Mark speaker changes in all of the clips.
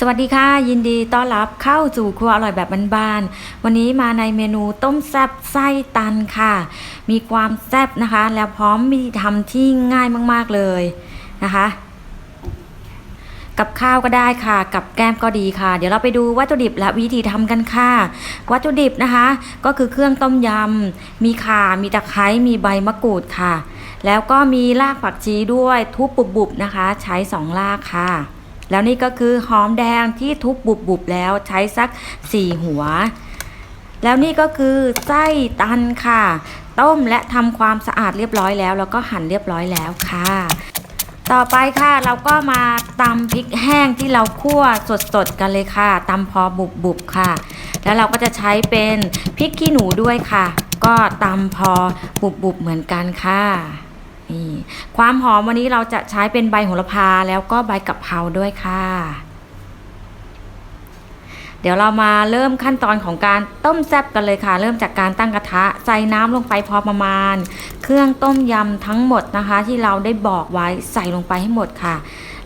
Speaker 1: สวัสดีค่ะ ยินดีต้อนรับเข้าสู่ครัวอร่อยแบบบ้านๆวันนี้มาในเมนูต้มแซ่บไส้ตันค่ะ มีความแซ่บนะคะ แล้วพร้อมมีทำที่ง่ายมากๆเลยนะคะ กับข้าวก็ได้ค่ะ กับแก้มก็ดีค่ะ เดี๋ยวเราไปดูวัตถุดิบและวิธีทำกันค่ะ วัตถุดิบนะคะ ก็คือเครื่องต้มยำมีข่ามีตะไคร้มีใบมะกรูดค่ะ แล้วก็มีรากผักชีด้วยทุบบุบๆนะคะ ใช้สองรากค่ะ แล้วนี่ก็คือหอมแดงที่ทุบบุบๆแล้วใช้สักสี่หัว แล้วนี่ก็คือไส้ตันค่ะ ต้มและทำความสะอาดเรียบร้อยแล้ว แล้วก็หั่นเรียบร้อยแล้วค่ะ ต่อไปค่ะเราก็มาตำพริกแห้งที่เราคั่วสดๆกันเลยค่ะตำพอบุบๆค่ะ แล้วเราก็จะใช้เป็นพริกขี้หนูด้วยค่ะ ก็ตำพอบุบๆเหมือนกันค่ะ นี่ความหอมวันนี้เราจะใช้เป็นใบโหระพาแล้วก็ใบกะเพราด้วยค่ะ เดี๋ยวเรามาเริ่มขั้นตอนของการต้มแซ่บกันเลยค่ะ เริ่มจากการตั้งกระทะใส่น้ำลงไปพอประมาณ เครื่องต้มยำทั้งหมดนะคะ ที่เราได้บอกไว้ใส่ลงไปให้หมดค่ะ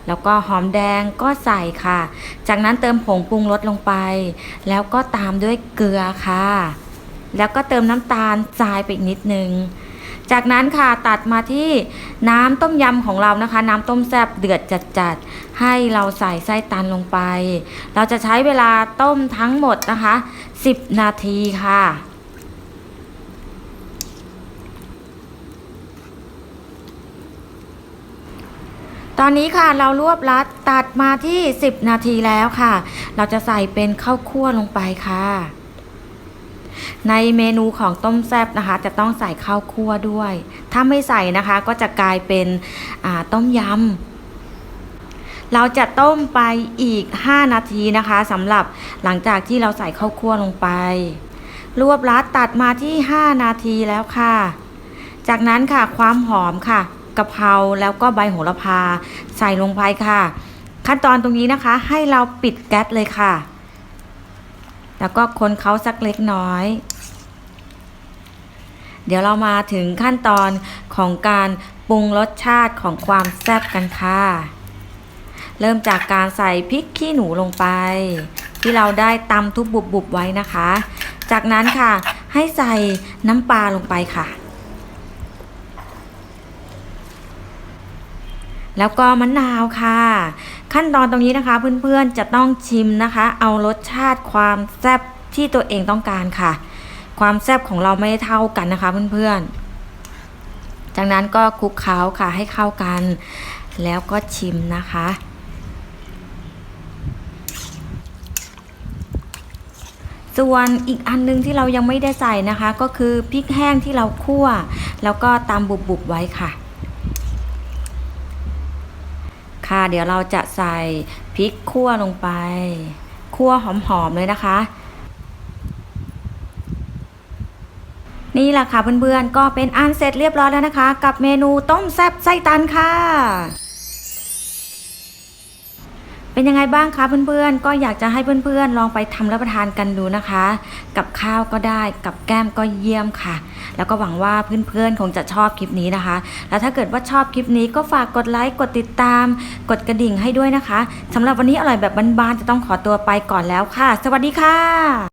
Speaker 1: แล้วก็หอมแดงก็ใส่ค่ะ จากนั้นเติมผงปรุงรสลงไป แล้วก็ตามด้วยเกลือค่ะ แล้วก็เติมน้ำตาลทรายไปอีกนิดนึง จากนั้นค่ะตัดมาที่น้ำต้มยำของเรานะคะ น้ำต้มแซ่บเดือดจัดๆ ให้เราใส่ไส้ตันลงไป เราจะใช้เวลาต้มทั้งหมดนะคะ 10 นาทีค่ะตอนนี้ค่ะเรารวบรัดตัดมาที่ 10 นาทีแล้วค่ะ เราจะใส่เป็นข้าวคั่วลงไปค่ะ ในเมนูของต้มแซบนะคะ จะต้องใส่ข้าวคั่วด้วย ถ้าไม่ใส่นะคะก็จะกลายเป็นต้มยำ เราจะต้มไปอีก 5 นาทีนะคะสำหรับหลังจากที่เราใส่ข้าวคั่วลงไป รวบรัดตัดมาที่ 5 นาทีแล้วค่ะ จากนั้นค่ะความหอมค่ะกะเพราแล้วก็ใบโหระพาใส่ลงไปค่ะ ขั้นตอนตรงนี้นะคะ ให้เราปิดแก๊สเลยค่ะ แล้วก็คนเขาสักเล็กน้อย เดี๋ยวเรามาถึงขั้นตอนของการปรุงรสชาติของความแซ่บกันค่ะ เริ่มจากการใส่พริกขี้หนูลงไป ที่เราได้ตำทุบบุบๆไว้นะคะ จากนั้นค่ะให้ใส่น้ำปลาลงไปค่ะ แล้วก็มะนาวค่ะ ขั้นตอนตรงนี้นะคะเพื่อนๆจะต้องชิมนะคะ เอารสชาติความแซ่บที่ตัวเองต้องการค่ะ ความแซ่บของเราไม่เท่ากันนะคะเพื่อนๆ จากนั้นก็คลุกเคล้าค่ะให้เข้ากัน แล้วก็ชิมนะคะ ส่วนอีกอันนึงที่เรายังไม่ได้ใส่นะคะ ก็คือพริกแห้งที่เราคั่ว แล้วก็ตำบุบๆไว้ค่ะค่ะเดี๋ยวเราจะใส่พริกคั่วลงไป คั่วหอมๆเลยนะคะ นี่แหละค่ะเพื่อนๆ ก็เป็นอันเสร็จเรียบร้อยแล้วนะคะ กับเมนูต้มแซ่บไส้ตันค่ะ เป็นยังไงบ้างคะเพื่อนๆ ก็อยากจะให้เพื่อนๆ ลองไปทำรับประทานกันดูนะคะ กับข้าวก็ได้กับแก้มก็เยี่ยมค่ะ แล้วก็หวังว่าเพื่อนๆ คงจะชอบคลิปนี้นะคะ แล้วถ้าเกิดว่าชอบคลิปนี้ก็ฝากกดไลค์กดติดตาม กดกระดิ่งให้ด้วยนะคะสำหรับวันนี้อร่อยแบบบ้านๆจะต้องขอตัวไปก่อนแล้วค่ะ สวัสดีค่ะ